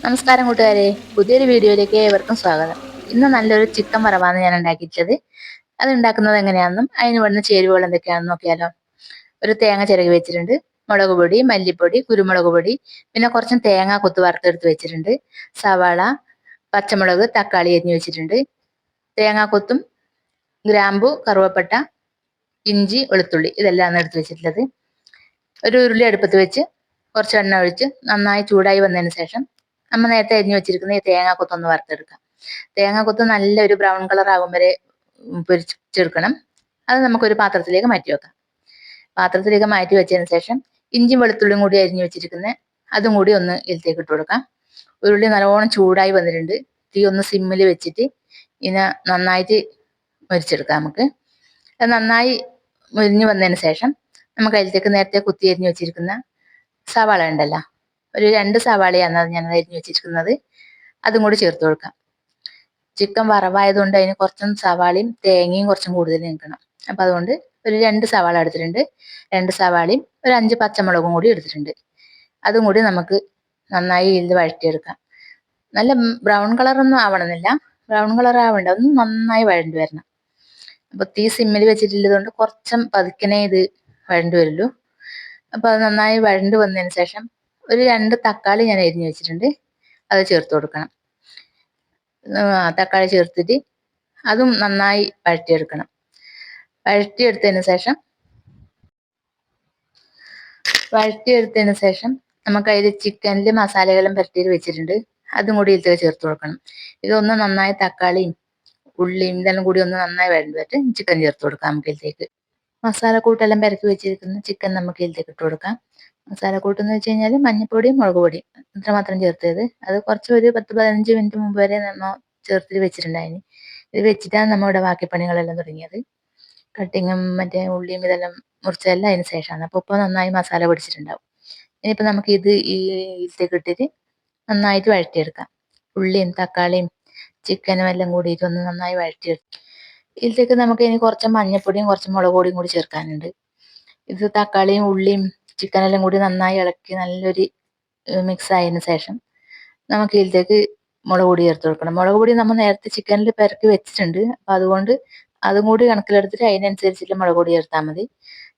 നമസ്കാരം കൂട്ടുകാരെ. പുതിയൊരു വീഡിയോയിലേക്ക് ഏവർക്കും സ്വാഗതം. ഇന്ന് നല്ലൊരു ചിക്കൻ വറവാണ് ഞാൻ ഉണ്ടാക്കിയിട്ടത് അത് ഉണ്ടാക്കുന്നത് എങ്ങനെയാണെന്നും അതിന് വേണ്ടുന്ന ചേരുവകൾ എന്തൊക്കെയാണെന്ന് നോക്കിയാലോ ഒരു തേങ്ങ ചിരകി വെച്ചിട്ടുണ്ട്. മുളക് പൊടി മല്ലിപ്പൊടി കുരുമുളക് പൊടി പിന്നെ കുറച്ചും തേങ്ങ കുത്തു വറുത്തെടുത്ത് വെച്ചിട്ടുണ്ട്. സവാള പച്ചമുളക് തക്കാളി അരിഞ്ഞു വെച്ചിട്ടുണ്ട്. തേങ്ങാക്കൊത്തും ഗ്രാമ്പു കറുവപ്പട്ട ഇഞ്ചി വെളുത്തുള്ളി ഇതെല്ലാം എടുത്ത് വെച്ചിട്ടുള്ളത്. ഒരു ഉരുളി അടുപ്പത്ത് വെച്ച് കുറച്ച് എണ്ണ ഒഴിച്ച് നന്നായി ചൂടായി വന്നതിന് ശേഷം നമ്മൾ നേരത്തെ അരിഞ്ഞു വെച്ചിരിക്കുന്ന ഈ തേങ്ങാക്കൊത്ത് ഒന്ന് വറുത്തെടുക്കാം. തേങ്ങാക്കൊത്ത് നല്ലൊരു ബ്രൗൺ കളർ ആകും വരെ പൊരിച്ചെടുക്കണം. അത് നമുക്കൊരു പാത്രത്തിലേക്ക് മാറ്റി വെക്കാം. പാത്രത്തിലേക്ക് മാറ്റി വെച്ചതിന് ശേഷം ഇഞ്ചിയും വെളുത്തുള്ളിയും കൂടി അരിഞ്ഞു വെച്ചിരിക്കുന്ന അതും കൂടി ഒന്ന് ഇതിലേക്ക് ഇട്ട് കൊടുക്കാം. ഉരുളി നല്ലോണം ചൂടായി വന്നിട്ടുണ്ട്. തീ ഒന്ന് സിമ്മിൽ വെച്ചിട്ട് ഇതിനെ നന്നായിട്ട് മരിച്ചെടുക്കാം നമുക്ക്. അത് നന്നായി മുരിഞ്ഞു വന്നതിന് ശേഷം നമുക്ക് അതിലേക്ക് നേരത്തെ കുത്തി അരിഞ്ഞു വെച്ചിരിക്കുന്ന സവാള ഉണ്ടല്ലോ. ഒരു രണ്ട് സവാളയാണ് ഞാൻ അരിഞ്ഞു വെച്ചിരിക്കുന്നത്. അതും കൂടി ചേർത്ത് കൊടുക്കാം. ചിക്കൻ വറവായതുകൊണ്ട് അതിന് കുറച്ചും സവാളയും തേങ്ങയും കുറച്ചും കൂടുതൽ നിൽക്കണം അപ്പം അതുകൊണ്ട് ഒരു രണ്ട് സവാള എടുത്തിട്ടുണ്ട്. രണ്ട് സവാളയും ഒരു അഞ്ച് പച്ചമുളകും കൂടി എടുത്തിട്ടുണ്ട്. അതും കൂടി നമുക്ക് നന്നായി ഇത് വഴറ്റിയെടുക്കാം. നല്ല ബ്രൗൺ കളറൊന്നും ആവണമെന്നില്ല. ബ്രൗൺ കളർ ആവണ്ട. ഒന്ന് നന്നായി വഴണ്ടി വരണം. അപ്പോൾ തീ സിമ്മിൽ വെച്ചിട്ടുള്ളതുകൊണ്ട് കുറച്ചും പതുക്കനെ ഇത് വഴണ്ടി വരുള്ളൂ. അപ്പോൾ അത് നന്നായി വഴണ്ട് വന്നതിന് ശേഷം ഒരു രണ്ട് തക്കാളി ഞാൻ അരിഞ്ഞു വെച്ചിട്ടുണ്ട്. അത് ചേർത്ത് കൊടുക്കണം. തക്കാളി ചേർത്തിട്ട് അതും നന്നായി വഴറ്റിയെടുക്കണം വഴറ്റിയെടുത്തതിന് ശേഷം വഴറ്റിയെടുത്തതിന് ശേഷം നമുക്ക് അതിൽ ചിക്കനിൽ മസാലകളും പരട്ടിയിൽ വെച്ചിട്ടുണ്ട്. അതും കൂടി ഇതിൽ ചേർത്ത് കൊടുക്കണം. ഇതൊന്ന് നന്നായി തക്കാളിയും ഉള്ളിയും ഇതെല്ലാം കൂടി ഒന്ന് നന്നായി വഴണ്ടിട്ട് ചിക്കൻ ചേർത്ത് കൊടുക്കാം നമുക്ക് ഇതിലേക്ക്. മസാല കൂട്ടെല്ലാം പരക്കി വെച്ചിരിക്കുന്ന ചിക്കൻ നമുക്ക് ഇതിലേക്ക് ഇട്ട് കൊടുക്കാം. മസാലക്കൂട്ട് എന്ന് വെച്ച് കഴിഞ്ഞാൽ മഞ്ഞപ്പൊടിയും മുളക് പൊടിയും ഇത്രമാത്രം ചേർത്തത്. അത് കുറച്ച് ഒരു പത്ത് പതിനഞ്ച് മിനിറ്റ് മുമ്പ് വരെ നമ്മൾ ചേർത്തിട്ട് വെച്ചിട്ടുണ്ടായിന്. ഇത് വെച്ചിട്ടാണ് നമ്മുടെ ബാക്കി പണികളെല്ലാം തുടങ്ങിയത്. കട്ടിങ്ങും മറ്റേ ഉള്ളിയും ഇതെല്ലാം മുറിച്ചതെല്ലാം അതിന് ശേഷമാണ്. അപ്പോൾ ഇപ്പോൾ നന്നായി മസാല പിടിച്ചിട്ടുണ്ടാവും. ഇനിയിപ്പോൾ നമുക്ക് ഇത് ഈ ഇതിലേക്ക് ഇട്ടിട്ട് നന്നായിട്ട് വഴറ്റിയെടുക്കാം. ഉള്ളിയും തക്കാളിയും ചിക്കനും എല്ലാം കൂടിയിട്ട് ഒന്ന് നന്നായി വഴറ്റിയെടുക്കും. ഇതിലേക്ക് നമുക്ക് ഇനി കുറച്ച് മഞ്ഞപ്പൊടിയും കുറച്ച് മുളക് പൊടിയും കൂടി ചേർക്കാനുണ്ട്. ഇത് തക്കാളിയും ഉള്ളിയും ചിക്കനെല്ലാം കൂടി നന്നായി ഇളക്കി നല്ലൊരു മിക്സ് ആയതിനു ശേഷം നമുക്ക് ഇതിലേക്ക് മുളക് പൊടി ചേർത്ത് കൊടുക്കണം. മുളക് പൊടി നമ്മൾ നേരത്തെ ചിക്കനിൽ പെരക്കി വെച്ചിട്ടുണ്ട്. അപ്പം അതുകൊണ്ട് അതും കൂടി കണക്കിലെടുത്തിട്ട് അതിനനുസരിച്ചിട്ട് മുളക് പൊടി ചേർത്താൽ മതി.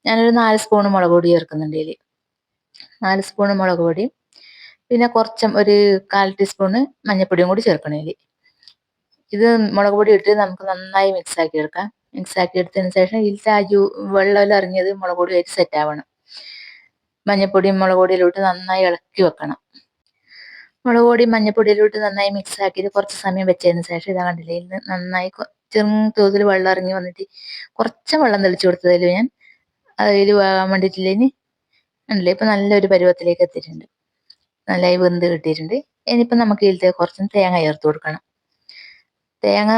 ഞാനൊരു നാല് സ്പൂൺ മുളക് പൊടി ചേർക്കുന്നുണ്ട് ഇതിൽ നാല് സ്പൂൺ മുളക് പൊടി. പിന്നെ കുറച്ചും ഒരു കാൽ ടീസ്പൂണ് മഞ്ഞൾപ്പൊടിയും കൂടി ചേർക്കണം ഇതിൽ ഇത് മുളക് പൊടി ഇട്ട് നമുക്ക് നന്നായി മിക്സ് ആക്കി എടുക്കാം. മിക്സ് ആക്കി എടുത്തതിന് ശേഷം ഇതിൽ ആ വെള്ളം ഇറങ്ങിയത് മുളക് പൊടി ആയിട്ട് സെറ്റ് ആവണം. മഞ്ഞപ്പൊടിയും മുളക് പൊടിയിലോട്ട് നന്നായി ഇളക്കി വെക്കണം. മുളക് പൊടി മഞ്ഞപ്പൊടിയിലോട്ട് നന്നായി മിക്സ് ആക്കിയിട്ട് കുറച്ച് സമയം വെച്ചതിന് ശേഷം ഇതാ കണ്ടില്ലേ ഇന്ന് നന്നായി ചെറു തോതിൽ വെള്ളം ഇറങ്ങി വന്നിട്ട് കുറച്ച് വെള്ളം തെളിച്ചു കൊടുത്തതിൽ ഞാൻ അതിൽ വേകാൻ വേണ്ടിയിട്ടില്ലേ ഉണ്ടല്ലേ ഇപ്പം നല്ലൊരു പരുവത്തിലേക്ക് എത്തിയിട്ടുണ്ട്. നല്ലായി വെന്ത് കിട്ടിയിട്ടുണ്ട്. ഇനിയിപ്പം നമുക്ക് ഇതിലത്തെ കുറച്ച് തേങ്ങ ചേർത്ത് കൊടുക്കണം. തേങ്ങ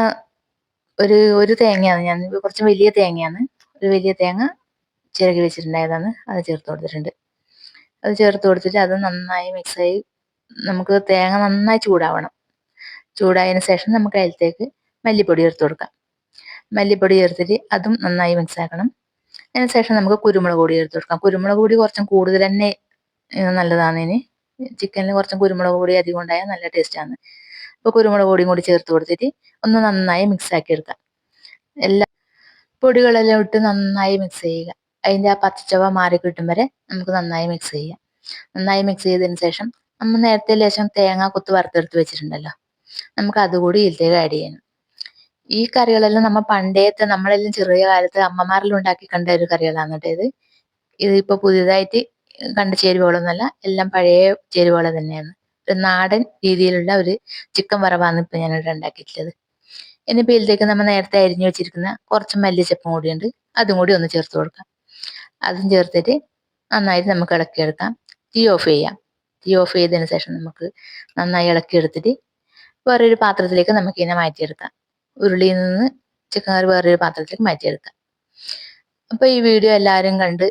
ഒരു ഒരു തേങ്ങയാണ് ഞാൻ കുറച്ച് വലിയ തേങ്ങയാണ്. ഒരു വലിയ തേങ്ങ ചിരകി വെച്ചിട്ടുണ്ടായതാണ്. അത് ചേർത്ത് കൊടുത്തിട്ടുണ്ട്. അത് ചേർത്ത് കൊടുത്തിട്ട് അത് നന്നായി മിക്സായി നമുക്ക് തേങ്ങ നന്നായി ചൂടാവണം. ചൂടായതിന് ശേഷം നമുക്ക് അതിലത്തേക്ക് മല്ലിപ്പൊടി ചേർത്ത് കൊടുക്കാം. മല്ലിപ്പൊടി ചേർത്തിട്ട് അതും നന്നായി മിക്സ് ആക്കണം. അതിന് ശേഷം നമുക്ക് കുരുമുളക് പൊടി ചേർത്ത് കൊടുക്കാം. കുരുമുളക് പൊടി കുറച്ചും കൂടുതൽ തന്നെ നല്ലതാണ് ഇനി ചിക്കനിൽ കുറച്ചും കുരുമുളക് പൊടി അധികം ഉണ്ടായാൽ നല്ല ടേസ്റ്റാണ് അപ്പോൾ കുരുമുളക് പൊടിയും കൂടി ചേർത്ത് കൊടുത്തിട്ട് ഒന്ന് നന്നായി മിക്സ് ആക്കി എടുക്കാം. എല്ലാ പൊടികളെല്ലാം ഇട്ട് നന്നായി മിക്സ് ചെയ്യുക. അതിന്റെ ആ പച്ചച്ചവ മാറി കിട്ടും വരെ നമുക്ക് നന്നായി മിക്സ് ചെയ്യാം. നന്നായി മിക്സ് ചെയ്തതിന് ശേഷം നമ്മൾ നേരത്തെ ലേശം തേങ്ങ കൊത്ത് വറുത്തെടുത്ത് വെച്ചിട്ടുണ്ടല്ലോ. നമുക്ക് അതുകൂടി ഇതിലേക്ക് ആഡ് ചെയ്യണം ഈ കറികളെല്ലാം നമ്മൾ പണ്ടേത്തെ നമ്മളെല്ലാം ചെറിയ കാലത്ത് അമ്മമാരെല്ലാം ഉണ്ടാക്കി കണ്ട ഒരു കറികളാണ് കേട്ടോ ഇത്. പുതിയതായിട്ട് കണ്ട ചേരുവകളൊന്നുമല്ല എല്ലാം പഴയ ചേരുവകൾ തന്നെയാണ്. ഒരു നാടൻ രീതിയിലുള്ള ഒരു ചിക്കൻ വറവാണ് ഇപ്പൊ ഞാനിവിടെ ഉണ്ടാക്കിയിട്ടുള്ളത്. ഇനിയിപ്പോൾ ഇതിലേക്ക് നമ്മൾ നേരത്തെ അരിഞ്ഞു വെച്ചിരിക്കുന്ന കുറച്ച് മല്ലിച്ചപ്പും കൂടിയുണ്ട്. അതും കൂടി ഒന്ന് ചേർത്ത് കൊടുക്കാം. അതും ചേർത്തിട്ട് നന്നായിട്ട് നമുക്ക് ഇളക്കിയെടുക്കാം. തീ ഓഫ് ചെയ്യാം. തീ ഓഫ് ചെയ്തതിന് ശേഷം നമുക്ക് നന്നായി ഇളക്കിയെടുത്തിട്ട് വേറൊരു പാത്രത്തിലേക്ക് നമുക്ക് ഇതിനെ മാറ്റിയെടുക്കാം. ഉരുളിയിൽ നിന്ന് ചിക്കൻ കറി വേറൊരു പാത്രത്തിലേക്ക് മാറ്റിയെടുക്കാം. അപ്പോൾ ഈ വീഡിയോ എല്ലാവരും കണ്ട്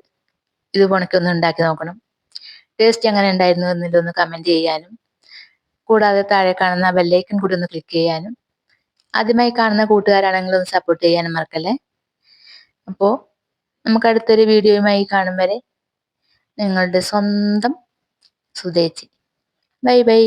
ഇത് പുണക്കൊന്ന് ഉണ്ടാക്കി നോക്കണം. ടേസ്റ്റ് എങ്ങനെ ഉണ്ടായിരുന്നു എന്നൊന്ന് കമന്റ് ചെയ്യാനും കൂടാതെ താഴെ കാണുന്ന ബെല്ലൈക്കൺ കൂടി ഒന്ന് ക്ലിക്ക് ചെയ്യാനും ആദ്യമായി കാണുന്ന കൂട്ടുകാരാണെങ്കിൽ ഒന്ന് സപ്പോർട്ട് ചെയ്യാനും മറക്കല്ലേ? അപ്പോൾ നമുക്ക് അടുത്തൊരു വീഡിയോയുമായി കാണും വരെ നിങ്ങളുടെ സ്വന്തം സുതേച്ചി ബൈ ബൈ.